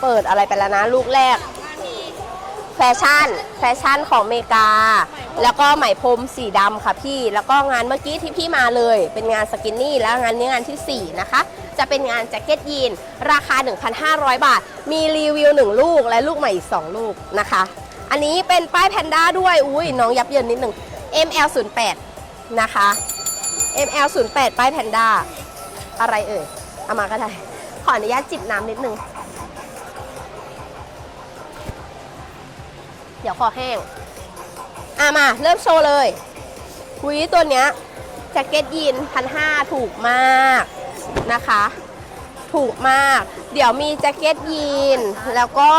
เปิดอะไรไปแล้วนะ ลูกแรก แฟชั่น แฟชั่นของอเมริกา แล้วก็ไหมพรมสีดำค่ะพี่ แล้วก็งานเมื่อกี้ที่พี่มาเลย เป็นงานสกินนี่ แล้วงานนี้งานทีสี่ 4 นะคะ จะเป็นงานแจ็คเก็ตยีน ราคา 1,500 บาท มีรีวิว 1 ลูกและลูกใหม่อีก 2 ลูกนะคะ อันนี้เป็นป้ายแพนด้าด้วย อุ้ยน้องยับเยินนิดหนึ่ง ML08 นะคะ ML08 ป้ายแพนด้าอะไรเอ่ย เอามาก็ได้ ขออนุญาตจิบน้ำนิดนึง ดี๋ยวคอแห้ง อะมา เริ่มโชว์เลยหุยตัวเนี้ยแจ็คเก็ตยีนพันห้าถูกมากนะคะ ถูกมาก เดี๋ยวมีแจ็คเก็ตยีนแล้วก็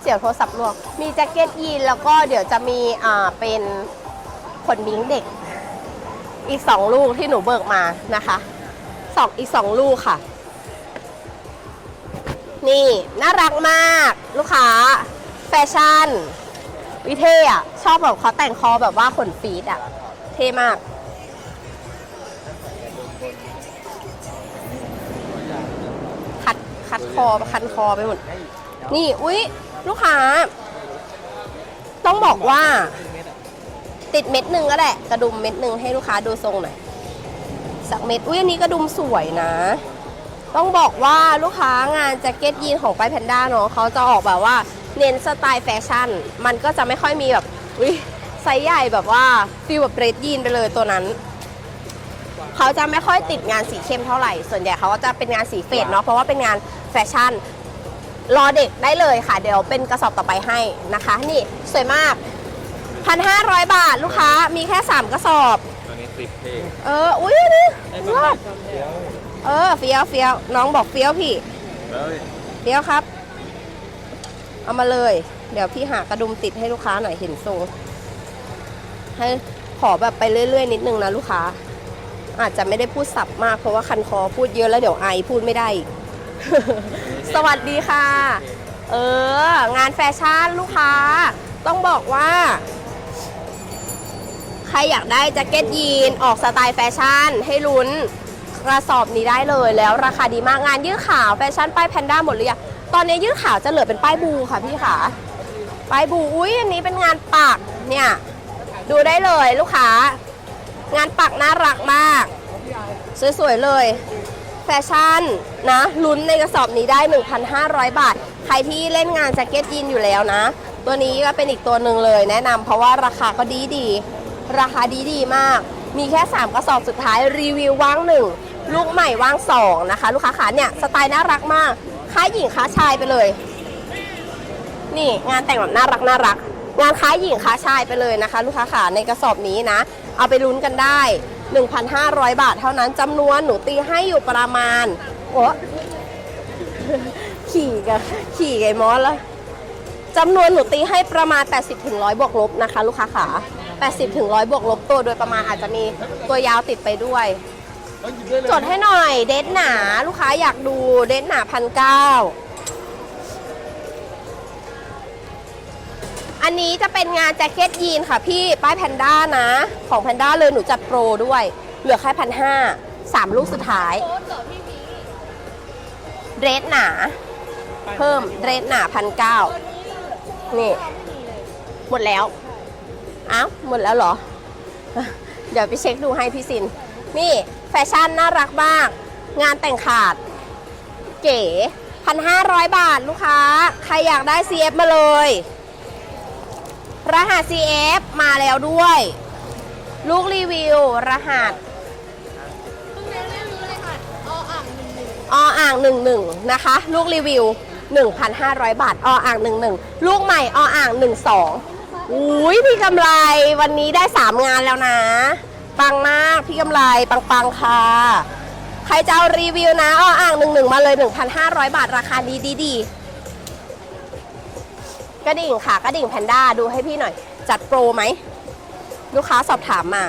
เสียงโทรศัพท์ลวงมีแจ็คเก็ตยีนแล้วก็เดี๋ยวจะมีอ่าเป็นขนมิ้งเด็ก อีกสองลูกที่หนูเบิกมานะคะสองอีกสองลูกค่ะ นี่ น่ารักมาก ลูกค้า แฟชั่น วิเท่อะชอบแบบเขาแต่งคอแบบว่าขนฟีดอะเท่มาก คัดคัดคอคันคอไปหมด นี่อุ๊ย ลูกค้า ต้องบอกว่า ติดเม็ดหนึ่งก็แหละ กระดุมเม็ดหนึ่งให้ลูกค้าดูทรงหน่อย สักเม็ด อุ๊ยอันนี้กระดุมสวยนะต้องบอกว่าลูกค้างานแจ็คเก็ตยีนของไปแพนด้าเนาะเขาจะออกแบบว่า เน้นสไตล์แฟชั่น มันก็จะไม่ค่อยมีแบบวิไซส์ใหญ่แบบว่าฟีลแบบเรดยีนไปเลยตัวนั้น เขาจะไม่ค่อยติดงานสีเข้มเท่าไหร่ ส่วนใหญ่เขาก็จะเป็นงานสีเฟดเนาะเพราะว่าเป็นงานแฟชั่นรอเด็กได้เลยค่ะ เดี๋ยวเป็นกระสอบต่อไปให้นะคะ นี่สวยมาก 1,500 บาทลูกค้ามีแค่ 3 กระสอบ ตัวนี้ติดเท่เออ อุ้ยนี่ไอ้รบ้าอดเออเฟี้ยวเฟี้ยวน้องบอกเฟี้ยวพี่เลยเฟี้ยวครับ เอามาเลย เดี๋ยวพี่หากระดุมติดให้ลูกค้าหน่อยเห็นทรง ให้ขอแบบไปเรื่อย ๆ นิดนึงนะลูกค้า อาจจะไม่ได้พูดสับมากเพราะว่าคันคอพูดเยอะแล้วเดี๋ยวไอพูดไม่ได้ สวัสดีค่ะ เออ งานแฟชั่นลูกค้า ต้องบอกว่า ใครอยากได้แจ็คเก็ตยีนออกสไตล์แฟชั่นให้ลุ้นกระสอบนี้ได้เลยแล้วราคาดีมากงานยืดขาวแฟชั่นป้ายแพนด้าหมดเลยอะ ตอนนี้ยืดขาวจะเหลือเป็นป้ายบูค่ะพี่ขาป้ายบู อุ้ยอันนี้เป็นงานปักเนี่ย ดูได้เลยลูกค้า งานปักน่ารักมาก สวยๆเลย แฟชั่นนะลุ้นในกระสอบนี้ได้ 1,500 บาท ใครที่เล่นงานแจ็คเก็ตยีนอยู่แล้วนะ ตัวนี้ก็เป็นอีกตัวหนึ่งเลยแนะนำเพราะว่าราคาก็ดีดีราคาดีดีมาก มีแค่ 3 กระสอบสุดท้ายรีวิวว่างหนึ่งลูกใหม่ว่างสองนะคะ ลูกค้าขาเนี่ยสไตล์น่ารักมาก ค้าหญิงค้าชายไปเลย นี่งานแต่งแบบน่ารักน่ารัก งานค้าหญิงค้าชายไปเลยนะคะ ลูกค้าขาในกระสอบนี้นะ เอาไปลุ้นกันได้ 1,500 บาทเท่านั้นจำนวนหนูตีให้อยู่ประมาณโอ้ขี่กับขี่ไก่มอสแล้วจำนวนหนูตีให้ประมาณ 80ถึง100บวกลบนะคะ ลูกค้าขา80ถึง100บวกลบตัวโดยประมาณอาจจะมีตัวยาวติดไปด้วย จดให้หน่อยเดทหนาลูกค้าอยากดูเดทหนาพันเก้าอันนี้จะเป็นงานแจ็คเก็ตยีนค่ะพี่ป้ายแพนด้านะ ของแพนด้าเลยหนูจัดโปรด้วย เหลือแค่พันห้าสามลูกสุดท้ายเดรสหนา เพิ่มเดรสหนาพันเก้านี่ หมดแล้วอ้าวหมดแล้วเหรอ เดี๋ยวไปเช็คดูให้พี่สิน นี่ แฟชั่นน่ารักมาก งานแต่งขาด เก๋พันห้าร้อยบาทลูกค้า ใครอยากได้ CF มาเลย รหัส CF มาแล้วด้วย ลูกรีวิว รหัสออ่างหนึ่งหนึ่งนะคะ ลูกรีวิว 1,500 บาทออ่างหนึ่งหนึ่งลูกใหม่ออ่างหนึ่งสองอุ้ยพี่กำไรวันนี้ได้ 3 งานแล้วนะ ปังมากพี่กำไรปังปังค่ะ ใครจะเอารีวิวนะออ่างหนึ่งหนึ่งมาเลย 1,500 บาทราคาดีดีดีกระดิ่งค่ะกระดิ่งแพนด้าดูให้พี่หน่อย จัดโปรไหม ลูกค้าสอบถามมา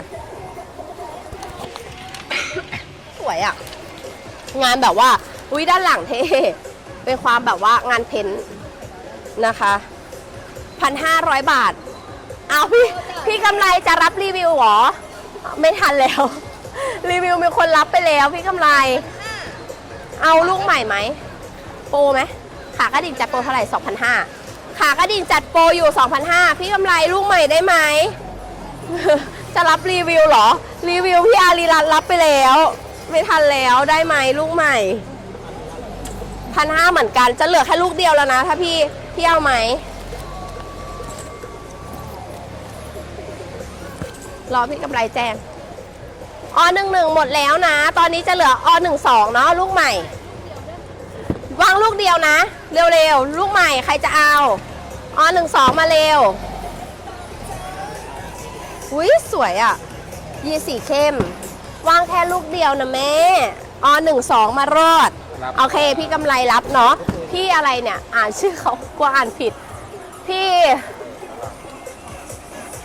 สวยอะ่ะ งานแบบว่าอุ้ยด้านหลังเท่เป็นความแบบว่างานเพ้นท์นะคะพันห้าร้อยบาท เอาพี่พี่กำไรจะรับรีวิวหรอ ไม่ทันแล้ว รีวิวมีคนรับไปแล้วพี่กำไร เอาลูกใหม่ไหม โปรไหม ขากระดิ่งจัดโปรเท่าไหร่2,500ขากระดิ่งจัดโปรอยู่2,500พี่กำไรลูกใหม่ได้ไหม จะรับรีวิวเหรอ รีวิวพี่อารีรัตน์รับไปแล้ว ไม่ทันแล้วได้ไหมลูกใหม่พันห้าเหมือนกัน จะเหลือแค่ลูกเดียวแล้วนะ ถ้าพี่พี่เอาไหม รอพี่กำไรแจ้งอหนึ่งหนึ่งหมดแล้วนะ ตอนนี้จะเหลืออหนึ่งสองเนาะลูกใหม่ วางลูกเดียวนะ เร็วๆ ลูกใหม่ใครจะเอาอหนึ่งสองมาเร็วอุ้ยสวยอะ่ะ ยีสีเข้ม วางแค่ลูกเดียวนะแม่อหนึ่งสองมารอดรับโอเค พี่กำไรรับเนาะ พี่อะไรเนี่ย อ่านชื่อเขากลัวอ่านผิด พี่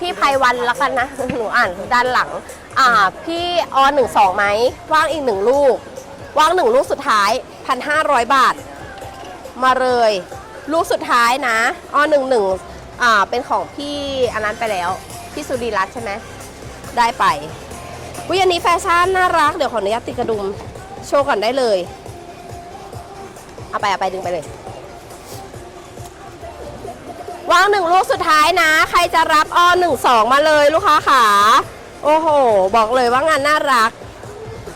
พี่ไพวันล้วกันนะ หนูอ่านด้านหลัง อ่า พี่อหนึ่งสองไหมว่างอีกหนึ่งลูก ว่างหนึ่งลูกสุดท้ายพันห้าร้อยบาท มาเลย ลูกสุดท้ายนะอหนึ่งหนึ่งอ่า เป็นของพี่อันนั้นไปแล้ว พี่สุรีรัตน์ใช่ไหม ได้ไปวิอันนี้แฟชั่นน่ารัก เดี๋ยวขออนุญาตติดกระดุม โชว์ก่อนได้เลย เอาไปเอาไปดึงไปเลย วางหนึ่งลูกสุดท้ายนะ ใครจะรับอหนึ่งสองมาเลยลูกค้าขาโอ้โห บอกเลยว่างานน่ารัก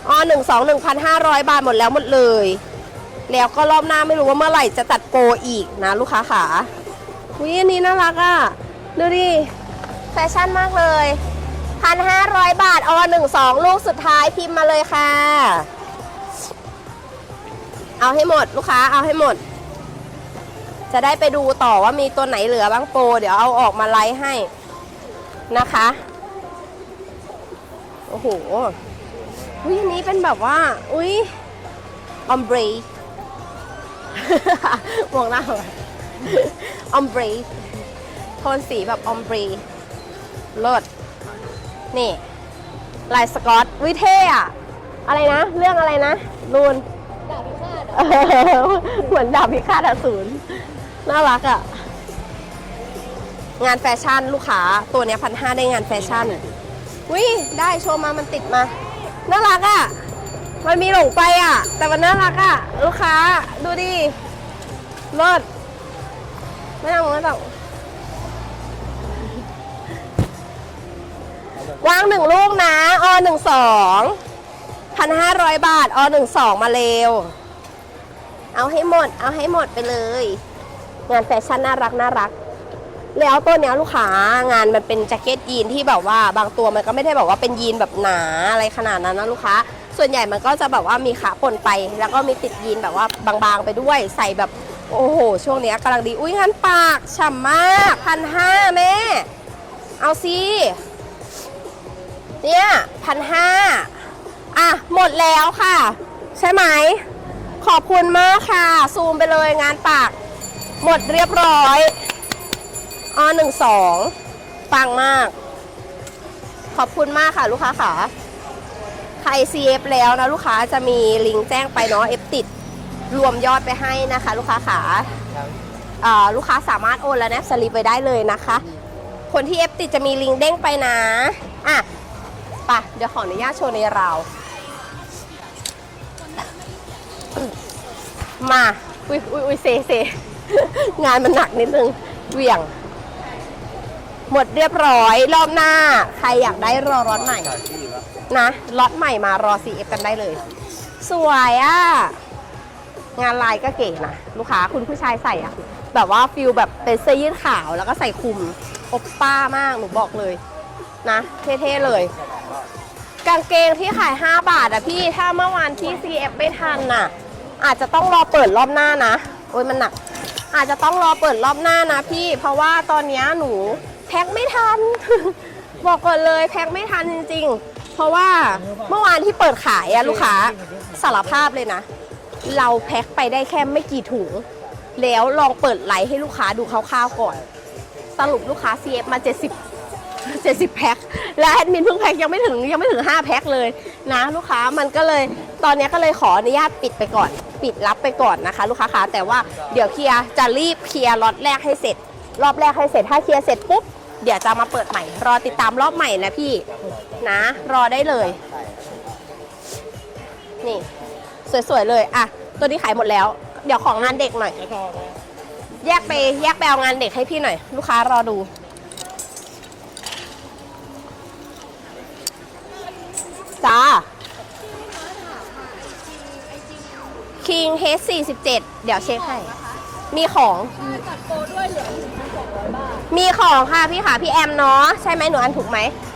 อหนึ่งสองหนึ่งพันห้าร้อยบาทหมดแล้วหมดเลย แล้วก็รอบหน้าไม่รู้ว่าเมื่อไหร่จะตัดโปรอีกนะลูกค้าขาวิอันนี้น่ารักอะ ดูดิแฟชั่นมากเลยพันห้าร้อยบาทอหนึ่งสองลูกสุดท้ายพิมพ์มาเลยค่ะ เอาให้หมดลูกค้าเอาให้หมด จะได้ไปดูต่อว่ามีตัวไหนเหลือบ้างโปรเดี๋ยวเอาออกมาไลฟ์ให้นะคะโอ้โหอุ้ยอันนี้เป็นแบบว่า อุ้ยออมเบรมองหน้าเหรอออมเบรโทนสีแบบออมเบรเลิศนี่ ลายสกอตวิเท่อะอะไรนะ เรื่องอะไรนะรูนเออเหมือนดาบพิฆาตอสูร น่ารักอะ่ะ งานแฟชั่นลูกค้าตัวเนี้พันห้าได้งานแฟชั่นวิได้โชว์มามันติดมา น่ารักอะ่ะ มันมีหลงไปอะ่ะ แต่มันน่ารักอะ่ะ ลูกค้าดูดิรถไม่ต้องไม่ต้องวางหนึ่งลูกนะอหนึ่งสองพันห้าร้อยบาทอหนึ่งสองมาเร็ว เอาให้หมด เอาให้หมดไปเลย งานแฟชั่นน่ารักน่ารัก แล้วตัวเนี้ยลูกค้างานมันเป็นแจ็คเก็ตยีนที่แบบว่าบางตัวมันก็ไม่ได้แบบว่าเป็นยีนแบบหนาอะไรขนาดนั้นนะลูกค้า ส่วนใหญ่มันก็จะแบบว่ามีขาปนไป แล้วก็มีติดยีนแบบว่าบางๆไปด้วยใส่แบบโอ้โห ช่วงเนี้ยกำลังดี อุ้ยงานปากฉ่ำมากพันห้าแม่ เอาสิเนี่ยพันห้าอะ หมดแล้วค่ะ ใช่ไหม ขอบคุณมากค่ะ ซูมไปเลยงานปาก หมดเรียบร้อยอหนึ่งสองปังมาก ขอบคุณมากค่ะลูกค้าค่ะ ใคร CF แล้วนะลูกค้าจะมีลิงก์แจ้งไปเนาะ F ติดรวมยอดไปให้นะคะ ลูกค้าขาอ่าลูกค้าสามารถโอนและแนบสลิปไปได้เลยนะคะ คนที่ F ติดจะมีลิงก์เด้งไปนะ อะปะเดี๋ยวขออนุญาตโชว์ในเรา มา อุ้ยอุ้ยอุ้ยเซเซ งานมันหนักนิดนึงเหวี่ยง หมดเรียบร้อยรอบหน้า ใครอยากได้รอรถใหม่ นะล็อตใหม่มารอ CF กันได้เลย สวยอะ่ะ งานลายก็เก๋นะ ลูกค้าคุณผู้ชายใส่อะแบบว่าฟิลแบบเป็นเสื้อยืดขาวแล้วก็ใส่คลุมอบป้ามากหนูบอกเลย นะ เท่ๆเลย กางเกงที่ขาย 5 บาทอะพี่ถ้าเมื่อวานที่ CF ไม่ทันน่ะ อาจจะต้องรอเปิดรอบหน้านะ โอ้ยมันหนัก อาจจะต้องรอเปิดรอบหน้านะพี่ เพราะว่าตอนนี้หนูแพ็คไม่ทัน บอกก่อนเลยแพ็คไม่ทันจริง ๆ เพราะว่าเมื่อวานที่เปิดขายอะลูกค้าสารภาพเลยนะ เราแพ็คไปได้แค่ไม่กี่ถุง แล้วลองเปิดไลฟ์ให้ลูกค้าดูคร่าวๆก่อน สรุปลูกค้า CF มา 70 70แพ็คและแอดมินเพิ่งแพ็คยังไม่ถึงยังไม่ถึง 5 แพ็คเลยนะลูกค้ามันก็เลยตอนนี้ก็เลยขออนุญาตปิดไปก่อน ปิดรับไปก่อนนะคะ ลูกค้าคะแต่ว่าเดี๋ยวเคลียร์จะรีบเคลียร์ล็อตแรกให้เสร็จ รอบแรกให้เสร็จถ้าเคลียร์เสร็จปุ๊บเดี๋ยวจะมาเปิดใหม่ รอติดตามรอบใหม่นะพี่นะ รอได้เลย นี่ สวยๆเลยอะตัวนี้ขายหมดแล้ว เดี๋ยวของงานเด็กหน่อยแยกไปแยกไปเอางานเด็กให้พี่หน่อย ลูกค้ารอดู จ้า King H47 เดี๋ยวเช็คให้ มีของจัดโปรด้วยเหลือ1,200บาทมีของค่ะพี่ค่ะพี่แอมเนาะใช่ไหมหนูอันถูกไหมใ